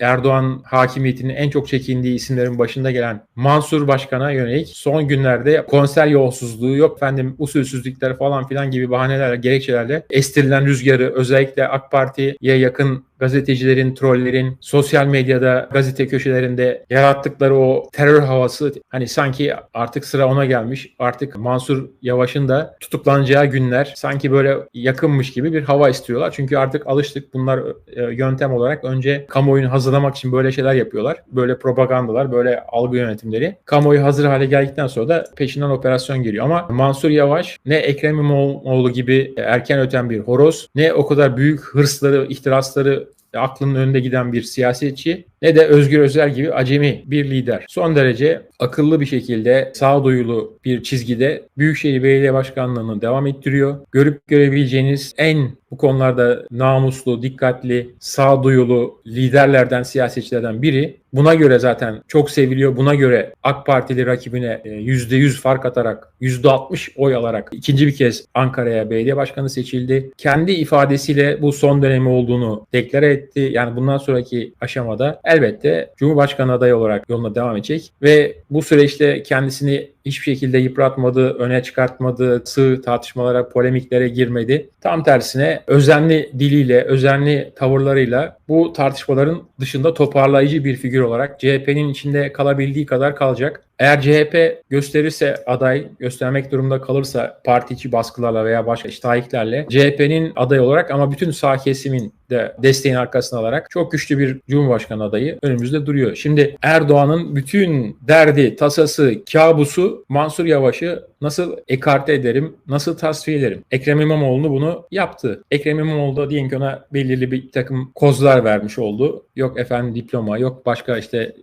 Erdoğan hakimiyetinin en çok çekindiği isimlerin başında gelen Mansur Başkan'a yönelik son günlerde konser yolsuzluğu yok efendim usulsüzlükler falan filan gibi bahanelerle gerekçelerle estirilen rüzgarı özellikle AK Parti'ye yakın gazetecilerin, trollerin sosyal medyada, gazete köşelerinde yarattıkları o terör havası hani sanki artık sıra ona gelmiş. Artık Mansur Yavaş'ın da tutuklanacağı günler sanki böyle yakınmış gibi bir hava istiyorlar. Çünkü artık alıştık. Bunlar e, yöntem olarak önce kamuoyunu hazırlamak için böyle şeyler yapıyorlar. Böyle propagandalar, böyle algı yönetimleri. Kamuoyu hazır hale geldikten sonra da peşinden operasyon geliyor. Ama Mansur Yavaş ne Ekrem İmamoğlu gibi erken öten bir horoz ne o kadar büyük hırsları, ihtirasları aklının önünde giden bir siyasetçi ne de Özgür Özel gibi acemi bir lider. Son derece akıllı bir şekilde sağduyulu bir çizgide Büyükşehir Belediye Başkanlığı'nı devam ettiriyor. Görüp görebileceğiniz en bu konularda namuslu, dikkatli, sağduyulu liderlerden, siyasetçilerden biri. Buna göre zaten çok seviliyor. Buna göre AK Partili rakibine %100 fark atarak, %60 oy alarak ikinci bir kez Ankara'ya belediye başkanı seçildi. Kendi ifadesiyle bu son dönemi olduğunu deklare etti. Yani bundan sonraki aşamada elbette Cumhurbaşkanı adayı olarak yoluna devam edecek ve bu süreçte kendisini hiçbir şekilde yıpratmadı, öne çıkartmadı, sığ tartışmalara, polemiklere girmedi. Tam tersine özenli diliyle, özenli tavırlarıyla bu tartışmaların dışında toparlayıcı bir figür olarak CHP'nin içinde kalabildiği kadar kalacak. Eğer CHP gösterirse aday göstermek durumunda kalırsa parti içi baskılarla veya başka iştahiklerle CHP'nin aday olarak ama bütün sağ kesimin de desteğin arkasına alarak çok güçlü bir Cumhurbaşkanı adayı önümüzde duruyor. Şimdi Erdoğan'ın bütün derdi, tasası, kabusu Mansur Yavaş'ı nasıl ekarte ederim, nasıl tasfiye ederim? Ekrem İmamoğlu bunu yaptı. Ekrem İmamoğlu da diyelim ki ona belirli bir takım kozlar vermiş oldu. Yok efendim diploma, yok başka işte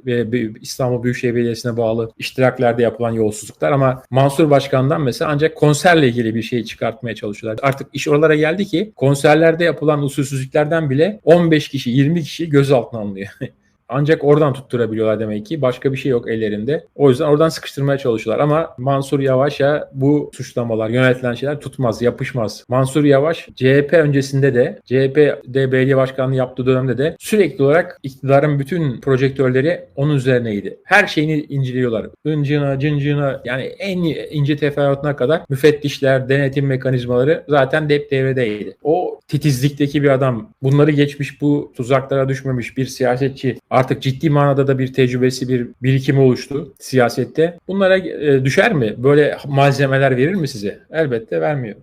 İstanbul Büyükşehir Belediyesi'ne bağlı iştiraklerde yapılan yolsuzluklar ama Mansur Başkan'dan mesela ancak konserle ilgili bir şey çıkartmaya çalışıyorlar. Artık iş oralara geldi ki konserlerde yapılan usulsüzlüklerden bile 15 kişi, 20 kişi gözaltına alınıyor. Ancak oradan tutturabiliyorlar demek ki. Başka bir şey yok ellerinde. O yüzden oradan sıkıştırmaya çalışıyorlar. Ama Mansur Yavaş'a bu suçlamalar, yönetilen şeyler tutmaz, yapışmaz. Mansur Yavaş CHP öncesinde de, CHP'de belediye başkanlığı yaptığı dönemde de sürekli olarak iktidarın bütün projektörleri onun üzerineydi. Her şeyini inceliyorlar. Incına, cıncına yani en ince teferruatına kadar müfettişler, denetim mekanizmaları zaten dep devredeydi. O titizlikteki bir adam bunları geçmiş bu tuzaklara düşmemiş bir siyasetçi artık ciddi manada da bir tecrübesi, bir birikimi oluştu siyasette. Bunlara e, düşer mi? Böyle malzemeler verir mi size? Elbette vermiyor.